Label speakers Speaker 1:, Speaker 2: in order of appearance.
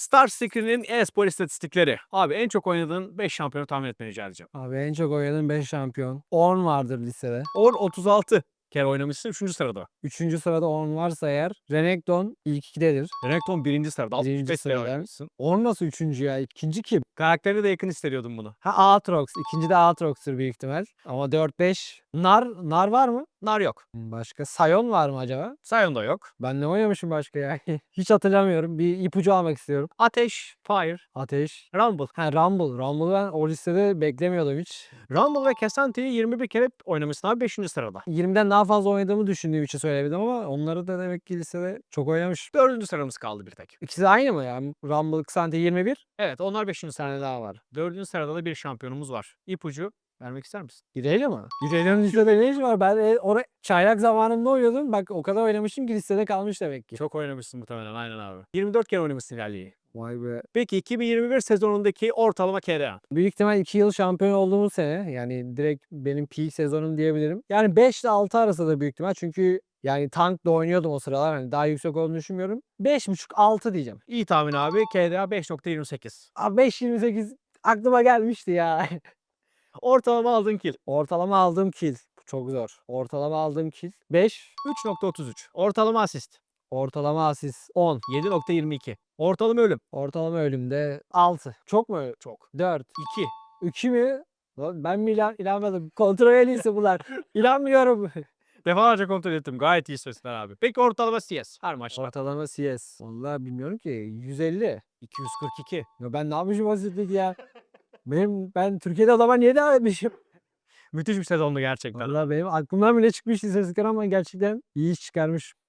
Speaker 1: Star Screen'in e-spor istatistikleri. Abi en çok oynadığın 5 şampiyonu tahmin etmeni rica edeceğim.
Speaker 2: Abi en çok oynadığım 5 şampiyon. 10 vardır listede.
Speaker 1: Or 36 kere oynamışsın 3. sırada.
Speaker 2: Üçüncü sırada 10 varsa eğer Renekton ilk ikidedir.
Speaker 1: Renekton 1. sırada
Speaker 2: Birinci
Speaker 1: 65 kere
Speaker 2: sırada.
Speaker 1: oynamışsın.
Speaker 2: 10 nasıl üçüncü ya? İkinci kim?
Speaker 1: Karakterine de yakın hissediyordum bunu.
Speaker 2: Ha Aatrox. İkinci de Aatrox'tur büyük ihtimal. Ama 4-5. Nar, Nar var mı?
Speaker 1: Nar yok.
Speaker 2: Başka Sion var mı acaba?
Speaker 1: Sion da yok.
Speaker 2: Ben ne oynamışım başka ya? Hiç hatırlamıyorum. Bir ipucu almak istiyorum.
Speaker 1: Ateş, Fire,
Speaker 2: Ateş.
Speaker 1: Rumble.
Speaker 2: Ha Rumble. Rumble ben o listede beklemiyordum hiç.
Speaker 1: Rumble ve Casante'yi 21 kere oynamışsın abi 5. sırada.
Speaker 2: 20'den daha fazla oynadığımı düşündüğüm için söyleyebilirim ama onları da demek ki listede çok oynamış.
Speaker 1: 4. sıramız kaldı bir tek.
Speaker 2: İkisi de aynı mı ya? Rumble, Xante 21.
Speaker 1: Evet onlar 5.
Speaker 2: Bir
Speaker 1: sırada.
Speaker 2: tane daha var.
Speaker 1: 4. sırada da bir şampiyonumuz var. İpucu vermek ister misin?
Speaker 2: Gireyle mi? Gireyle'nin listede ne işi var? Ben e, oraya çaylak zamanında oynuyordum. Bak o kadar oynamışım ki listede kalmış demek ki.
Speaker 1: Çok oynamışsın muhtemelen aynen abi. 24 kere oynamışsın ilerleyi.
Speaker 2: Vay be.
Speaker 1: Peki 2021 sezonundaki ortalama KDA.
Speaker 2: Büyük ihtimal 2 yıl şampiyon olduğumuz sene. Yani direkt benim peak sezonum diyebilirim. Yani 5 ile 6 arası da büyük ihtimal. Çünkü yani tank da oynuyordum o sıralar. Hani daha yüksek olduğunu düşünmüyorum. 5.5-6 diyeceğim.
Speaker 1: İyi tahmin abi. KDA 5.28.
Speaker 2: Abi 5.28 aklıma gelmişti ya.
Speaker 1: Ortalama aldığın kill.
Speaker 2: Ortalama aldığım kill. Çok zor. Ortalama aldığım kill 5.
Speaker 1: 3.33. Ortalama asist.
Speaker 2: Ortalama asist 10.
Speaker 1: 7.22. Ortalama ölüm.
Speaker 2: Ortalama ölümde 6. Çok mu? öyle?
Speaker 1: Çok.
Speaker 2: 4.
Speaker 1: 2.
Speaker 2: 2 mi? Lan Ben mi ilan, inanmadım. Kontrol en iyisi bunlar. İnanmıyorum.
Speaker 1: Defalarca kontrol ettim. Gayet iyi sesler abi. Peki ortalama CS. Her maçta.
Speaker 2: Ortalama CS. Vallahi bilmiyorum ki. 150.
Speaker 1: 242.
Speaker 2: Ya ben ne yapmışım basitlik ya? Benim ben Türkiye'de o zaman niye devam etmişim?
Speaker 1: Müthiş bir sezondu gerçekten.
Speaker 2: Vallahi benim aklımdan bile çıkmış istatistikler ama gerçekten iyi iş çıkarmış.